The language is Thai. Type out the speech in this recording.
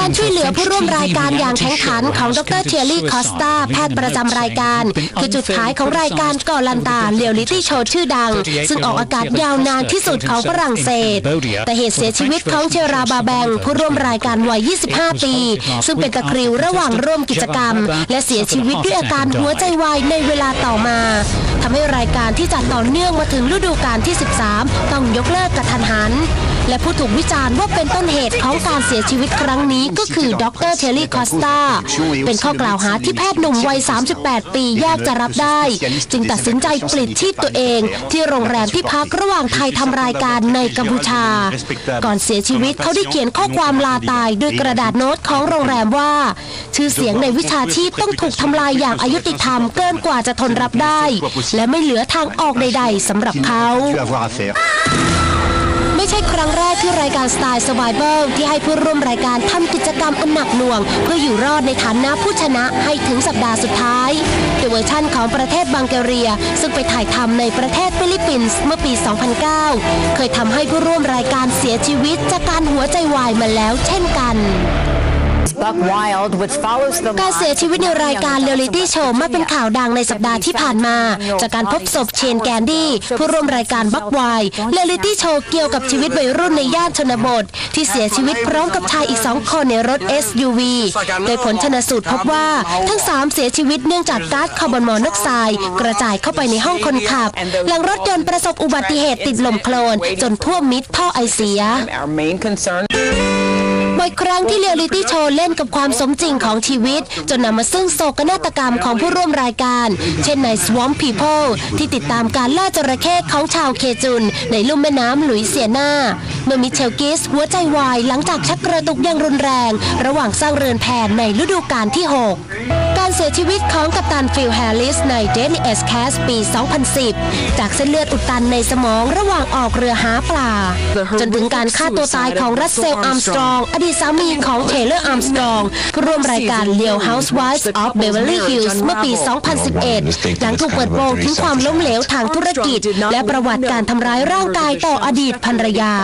การช่วยเหลือผู้ร่วมรายการอย่างแข็งขันของดรเทียรี่คอสตาแพทย์ประจำรายการ คือจุดขายของรายการกอลันตาเรียลลิตี้โชว์ชื่อดัง ซึ่งออกอากาศยาวนานที่สุดของฝรั่งเศส แต่เหตุเสียชีวิตของเชราบาแบง ผู้ร่วมรายการวัย 25 ปี ซึ่งเป็นตะคริวระหว่างร่วมกิจกรรม และเสียชีวิตด้วยอาการหัวใจวายในเวลาต่อมาทำให้รายการที่จัดต่อเนื่องมาถึงฤดูกาลที่ 13 ต้องยกเลิกกระทันหัน และผู้ถูกวิจารณ์ว่าเป็นต้นเหตุของการเสียชีวิตครั้งนี้ก็คือดรเทลลี่คอสตาเป็นข้อกล่าวหาที่แพทย์หนุ่มวัย 38 ปียากจะรับได้ จึงตัดสินใจปลิดชีพตัวเอง ที่โรงแรมที่พักระหว่างไทยทำรายการในกัมพูชา ก่อนเสียชีวิตเขาได้เขียนข้อความลาตายด้วยกระดาษโน้ตของโรงแรมว่า ชื่อเสียงในวิชาชีพต้องถูกทำลายอย่างอายุติธรรมเกินกว่าจะทนรับได้ และไม่เหลือทางออกใด ๆสำหรับเขา รั้งแรกที่รายการสไตล์ Survival ที่ให้ผู้ร่วมรายการทำกิจกรรมอันหนักหน่วง เพื่ออยู่รอดในฐานะผู้ชนะให้ถึงสัปดาห์สุดท้ายโดยเวอร์ชั่นของประเทศบังแกเรีย ซึ่งไปถ่ายทำในประเทศฟิลิปปินส์เมื่อปี 2009 เคยทำให้ผู้ร่วมรายการเสียชีวิตจากการหัวใจวายมาแล้วเช่นกัน การเสียชีวิตในรายการเรียลลิตี้โชว์มาเป็นข่าวดังในสัปดาห์ที่ผ่านมา จากการพบศพเชนแกนดี้ ผู้ร่วมรายการบักไวเรียลลิตี้โชว์เกี่ยวกับชีวิตวัยรุ่นในย่านชนบท ที่เสียชีวิตพร้อมกับชายอีกสองคนในรถ SUV โดยผลชนสูตรพบว่าทั้งสามเสียชีวิตเนื่องจากก๊าซคาร์บอนมอนอกไซด์กระจายเข้าไปในห้องคนขับ หลังรถยนต์ประสบอุบัติเหตุติดลมโคลน จนท่วมมิดท่อไอเสีย our main concern. บ่อยครั้งที่เรียลลิตี้โชว์เล่นกับความสมจริงของชีวิต จนนำมาซึ่งโศกนาฏกรรมของผู้ร่วมรายการ เช่นใน Swamp People ที่ติดตามการล่าจระเข้ของชาวเคจุน ในลุ่มแม่น้ำหลุยเซียนา เมื่อมิเชลกิสหัวใจวายหลังจากชักกระตุกอย่างรุนแรง ระหว่างสร้างเรือนแพในฤดูกาลที่ 6 การเสียชีวิตของกัปตันฟิลแฮร์ริสใน Daily S c a s ปี 2010 จากเส้นเลือดอุดตันในสมองระหว่างออกเรือหาปลา จนถึงการฆ่าตัวตายของรัสเซลอาร์มสตรอง อดีตสามีของเทเลอร์อาร์มสตรองผู้ร่วมรายการ Real Housewives of Beverly Hills เมื่อปี 2011 หลังถูกเปิดโปงถึงความล้มเหลวทางธุรกิจ และประวัติการทำร้ายร่างกายต่ออดีตภรรยา